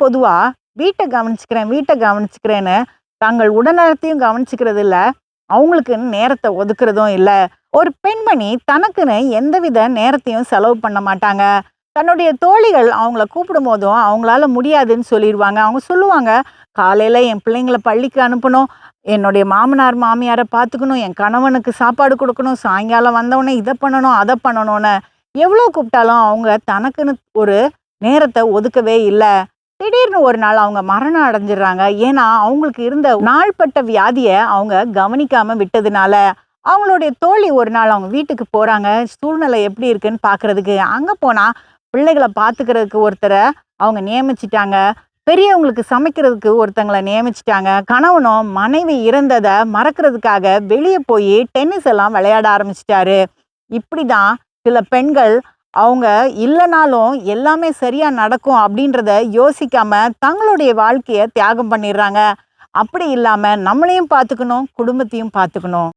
பெண்கள் வீட்டை கவனிச்சுக்கிறேன் வீட்டை கவனிச்சுக்கிறேன்னு தங்கள் உடல்நலத்தையும் கவனிச்சுக்கிறது இல்லை. அவங்களுக்குன்னு நேரத்தை ஒதுக்குறதும் இல்லை. ஒரு பெண்மணி தனக்குன்னு எந்தவித நேரத்தையும் செலவு பண்ண மாட்டாங்க. தன்னுடைய தோழிகள் அவங்கள கூப்பிடும் போதும் அவங்களால முடியாதுன்னு சொல்லிடுவாங்க அவங்க சொல்லுவாங்க காலையில் என் பிள்ளைங்கள பள்ளிக்கு அனுப்பணும். என்னுடைய மாமனார் மாமியாரை பார்த்துக்கணும். என் கணவனுக்கு சாப்பாடு கொடுக்கணும். சாயங்காலம் வந்தவுடனே இதை பண்ணணும் அதை பண்ணணும்னு. எவ்வளோ கூப்பிட்டாலும் அவங்க தனக்குன்னு ஒரு நேரத்தை ஒதுக்கவே இல்லை. திடீர்னு ஒரு நாள் அவங்க மரணம் அடைஞ்சிடுறாங்க. ஏன்னா அவங்களுக்கு இருந்த நாள்பட்ட வியாதியை அவங்க கவனிக்காம விட்டதுனால அவங்களுடைய தோழி ஒரு நாள் அவங்க வீட்டுக்கு போறாங்க. சூழ்நிலை எப்படி இருக்குன்னு பார்க்கறதுக்கு அங்க போனா பிள்ளைகளை பார்த்துக்கிறதுக்கு ஒருத்தரை அவங்க நியமிச்சிட்டாங்க. பெரியவங்களுக்கு சமைக்கிறதுக்கு ஒருத்தங்களை நியமிச்சிட்டாங்க. கணவனும் மனைவி இறந்ததை மறக்கிறதுக்காக வெளியே போய் டென்னிஸ் எல்லாம் விளையாட ஆரம்பிச்சிட்டாரு. இப்படிதான் சில பெண்கள் அவங்க இல்லைனாலும் எல்லாமே சரியாக நடக்கும் அப்படின்றத யோசிக்காம தங்களுடைய வாழ்க்கையை தியாகம் பண்ணிடுறாங்க. அப்படி இல்லாமல் நம்மளையும் பார்த்துக்கணும் குடும்பத்தையும் பார்த்துக்கணும்